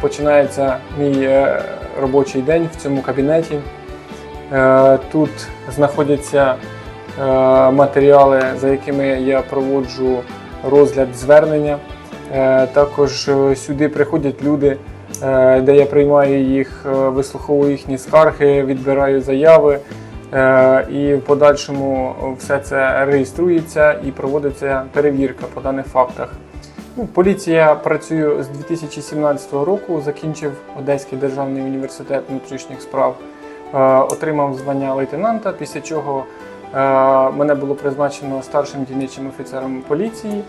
починається мій е, робочий день в цьому кабінеті. Е, Тут знаходяться е, матеріали, за якими я проводжу розгляд звернення. Також сюди приходять люди, де я приймаю їх, вислуховую їхні скарги, відбираю заяви. І в подальшому все це реєструється і проводиться перевірка по даних фактах. Ну, Поліція працює з 2017 року, закінчив Одеський державний університет внутрішніх справ, е, отримав звання лейтенанта, після чого е, мене було призначено старшим дільничим офіцером поліції е,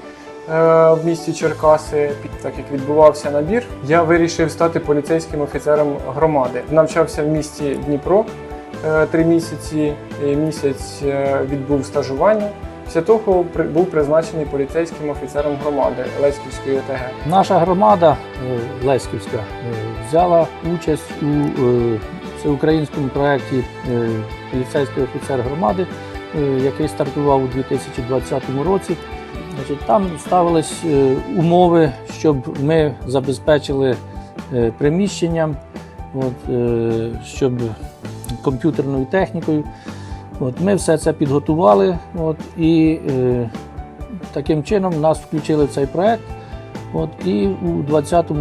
в місті Черкаси. Так як відбувався набір, я вирішив стати поліцейським офіцером громади. Навчався в місті Дніпро три місяці, місяць відбув стажування. Після того був призначений поліцейським офіцером громади Леськівської ОТГ. Наша громада е, Леськівська е, взяла участь у е, всеукраїнському проєкті поліцейський офіцер громади, який стартував у 2020 році. Там ставились умови, щоб ми забезпечили приміщенням, щоб комп'ютерною технікою. От, ми все це підготували от, і е, таким чином нас включили в цей проєкт. От, і у 2020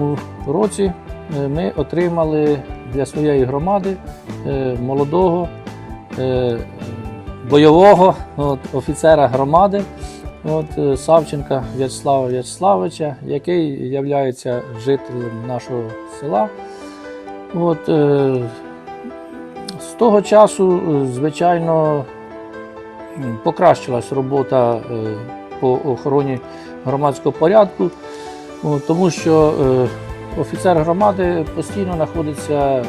році е, ми отримали для своєї громади е, молодого е, бойового от, офіцера громади от, е, Савченка В'ячеслава В'ячеславовича, який є жителем нашого села. От, е, того часу, е, звичайно, покращилась робота е, по охороні громадського порядку, тому що е, офіцер громади постійно знаходиться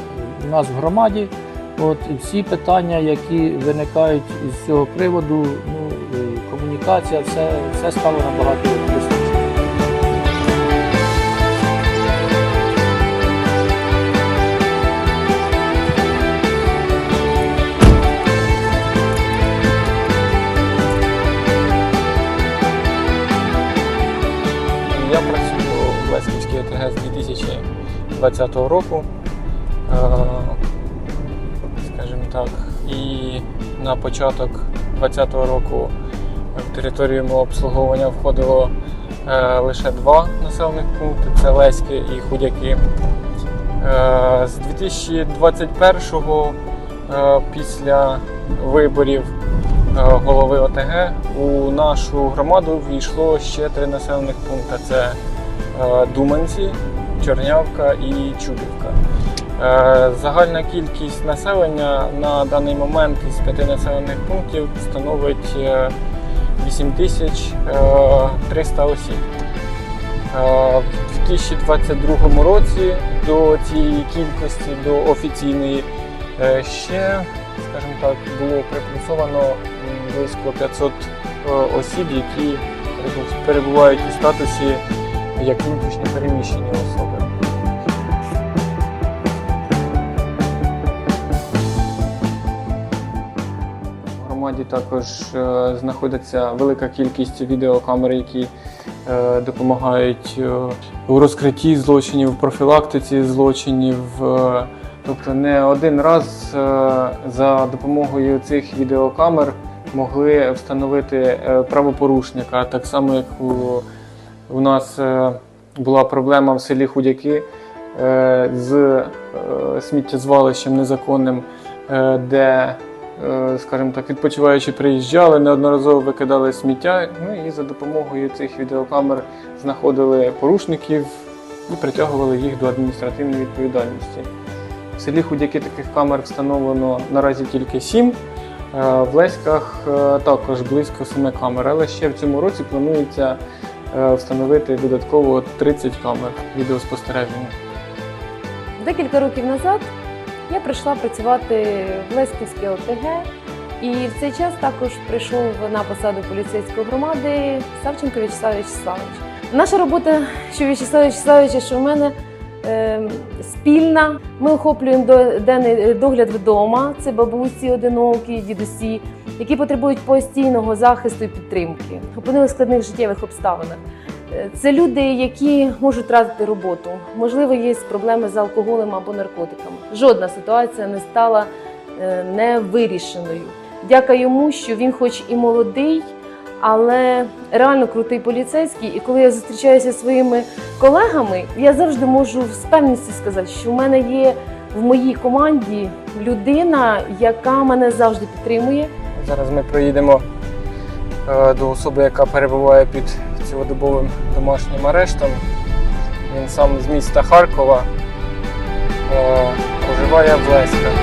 у нас в громаді. От, всі питання, які виникають із цього приводу, ну, комунікація, все, все стало набагато простіше. 2020 року. Е, Скажімо так, і на початок 2020 року в територію мого обслуговування входило е, лише два населених пункти це Леське і Худяки. Е, З 2021-го, е, після виборів голови ОТГ у нашу громаду війшло ще три населених пункти: це Думанці, Чорнявка і Чубівка. Е, Загальна кількість населення на даний момент із п'яти населених пунктів становить е, 8300 осіб. Е, В 2022 році до цієї кількості, до офіційної, е, ще, скажімо так, було приплюсовано близько 500 е, осіб, які перебувають у статусі як внутрішньо переміщені особи. В громаді також е, знаходиться велика кількість відеокамер, які е, допомагають е, у розкритті злочинів, профілактиці злочинів. Тобто не один раз за допомогою цих відеокамер могли встановити правопорушника, так само як у, у нас е, була проблема в селі Худяки е, з е, сміттєзвалищем незаконним, де, скажімо так, відпочиваючи приїжджали, неодноразово викидали сміття. Ну і за допомогою цих відеокамер знаходили порушників і притягували їх до адміністративної відповідальності. В селі Худяки таких камер встановлено наразі тільки сім. В Леськах також близько семи камер, але ще в цьому році планується встановити додатково 30 камер відеоспостереження. Декілька років назад я прийшла працювати в Леськівське ОТГ, і в цей час також прийшов на посаду поліцейської громади Савченко В'ячеслав В'ячеславович. Наша робота, що В'ячеслава В'ячеславовича, що в мене е, спільна. Ми охоплюємо до- денний догляд вдома. Це бабусі, одинокі, дідусі, які потребують постійного захисту і підтримки, опинилися в складних життєвих обставинах. Е, Це люди, які можуть втратити роботу. Можливо, є проблеми з алкоголем або наркотиками. Жодна ситуація не стала е, невирішеною. Дяка йому, що він, хоч і молодий, але реально крутий поліцейський. І коли я зустрічаюся зі своїми колегами, я завжди можу з певністю сказати, що в мене є в моїй команді людина, яка мене завжди підтримує. Зараз ми проїдемо е, до особи, яка перебуває під цілодобовим домашнім арештом. Він сам з міста Харкова е, проживає в Леськах.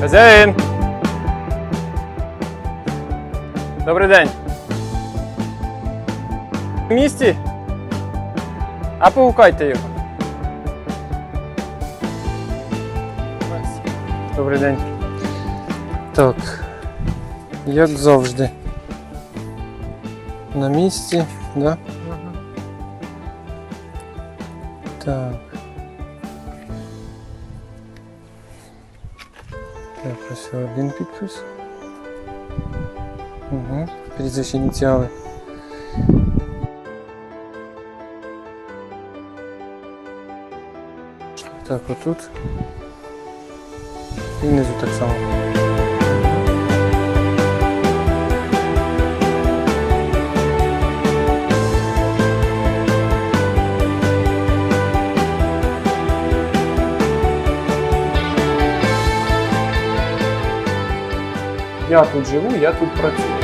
Хазяїн! Добрий день! Місті? А погукайте його. Добрий день. Так. Як завжди. На місці, да? Так. Так, ось один підпис. Угу. Прізвище ініціали. Так, отут. І внизу так само. Я тут живу, я тут працюю.